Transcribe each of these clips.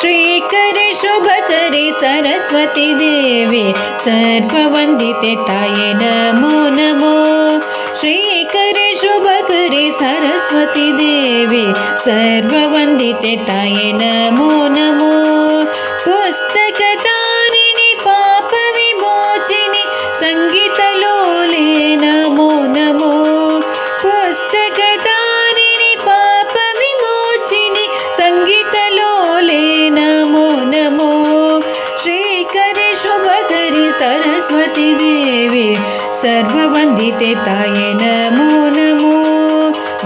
श्रीकरे शुभकरे सरस्वती देवी ताये नमो नमो। श्रीकरे शुभकरे सरस्वती देवी सर्ववन्दिते ताये नमो नमो। पुस्तकतारिणि देवी सर्ववन्दिते ताये नमो नमो।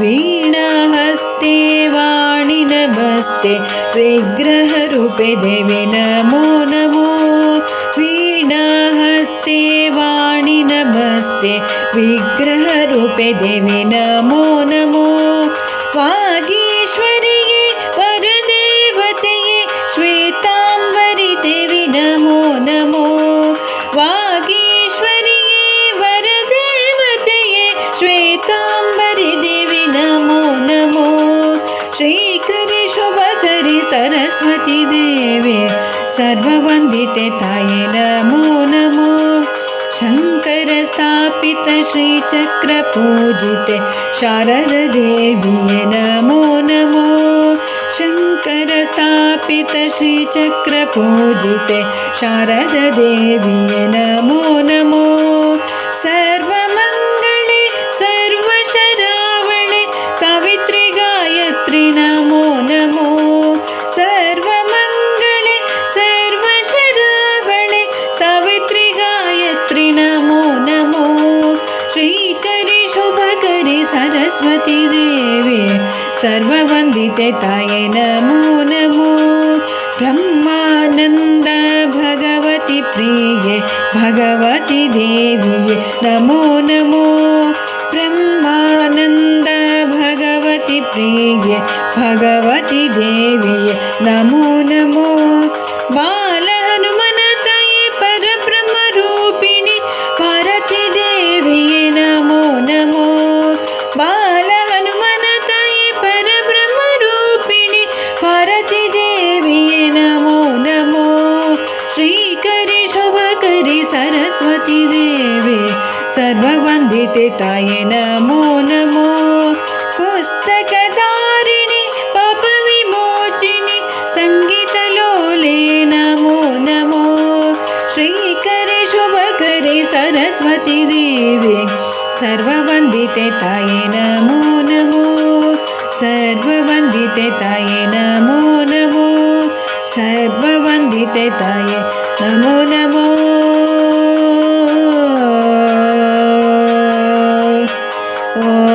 वीणाहस्ते वाणि नमस्ते। विग्रहरूपे देवी नमो नमो। वीणाहस्ते वाणि नमस्ते। विग्रहरूपे देवी नमो नमो सरस्वती देवी सर्ववन्दिते ताये नमो नमो। शङ्करस्थापित श्रीचक्रपूजिते शारददेवीये नमो नमो। शङ्करस्थापित श्रीचक्रपूजिते शारददेवीये श्रीकरि शुभकरि सरस्वती देवी। सर्ववन्दिते ताये नमो नमो। ब्रह्मानन्द भगवति प्रिये भगवति देवी नमो नमो। ब्रह्मानन्द भगवति प्रिये भगवति देवी नमो नमो। बालहनुमनतये सर्ववन्दिते ताये नमो नमो। पुस्तकधारिणि पापविमोचिनि सङ्गीतलोले नमो नमो। श्रीकरे शुभकरे सरस्वती देवी। सर्ववन्दिते ताये नमो नमो। सर्ववन्दिते ताये नमो नमो। सर्ववन्दिते ताये नमो नमो Uh...